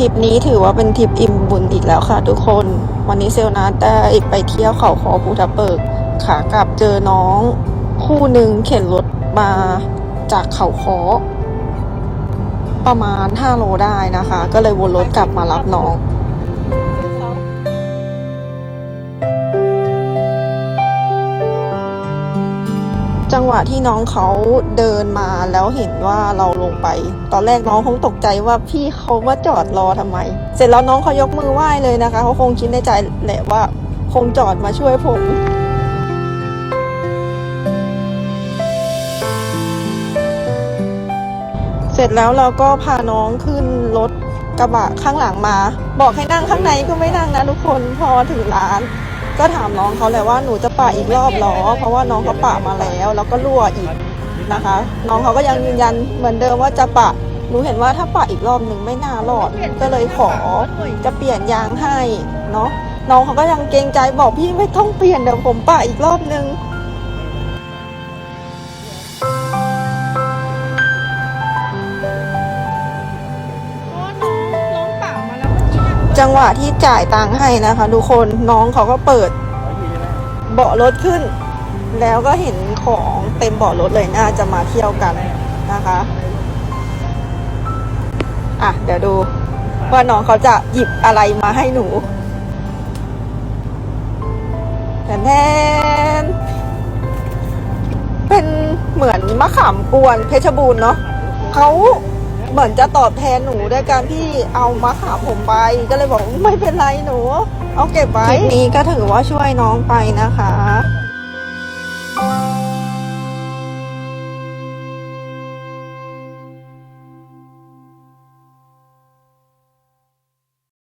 ทริปนี้ถือว่าเป็นทริปอิ่มบุญอีกแล้วค่ะทุกคน วันนี้เซลนาได้ไปเที่ยวเขาคอภูทับเบิกขากลับเจอน้องคู่หนึ่งเข็นรถมาจากเขาคอประมาณ 5 โลได้นะคะ ก็เลยวนรถกลับมารับน้อง จังหวะที่น้องเขาเดินมาแล้วเห็นว่าเราลงไป ตอนแรกน้องคงตกใจว่าพี่เขามาจอดรอทำไม เสร็จแล้วน้องเขายกมือไหว้เลยนะคะเขาคงคิดในใจแหละว่าคงจอดมาช่วยผมเสร็จแล้วเราก็พาน้องขึ้นรถกระบะข้างหลังมา บอกให้นั่งข้างในก็ไม่นั่งนะทุกคนพอถึงร้าน ก็ถามน้องเขาแหละว่าหนูจะป่าอีกรอบหรอ เพราะว่าน้องเขาป่ามาแล้ว แล้วก็รั่วอีกนะคะ น้องเขาก็ยังยืนยันเหมือนเดิมว่าจะปะหนูเห็นว่าถ้าปะอีกรอบหนึ่งไม่น่ารอด ก็เลยขอจะเปลี่ยนยางให้เนาะน้องเขาก็ยังเกรงใจบอกพี่ไม่ต้องเปลี่ยนเดี๋ยวผมปะอีกรอบนึง จังหวะที่จ่ายตังค์ให้นะคะทุกคนน้องเขาก็เปิดเบาะรถขึ้น แล้วก็เห็นของเต็มเบาะรถเลยน่าจะมาเที่ยวกันนะคะอะเดี๋ยวดูว่าน้องเขาจะหยิบอะไรมาให้หนูแต่แทนเป็นเหมือนมะขามกวนเพชรบูรณ์เนาะเขา เหมือนจะตอบแทนหนูด้วยการที่เอามะขามผมไป ก็เลยบอกไม่เป็นไรหนู เอาเก็บไว้ทริปนี้ก็ถือว่าช่วยน้องไปนะคะ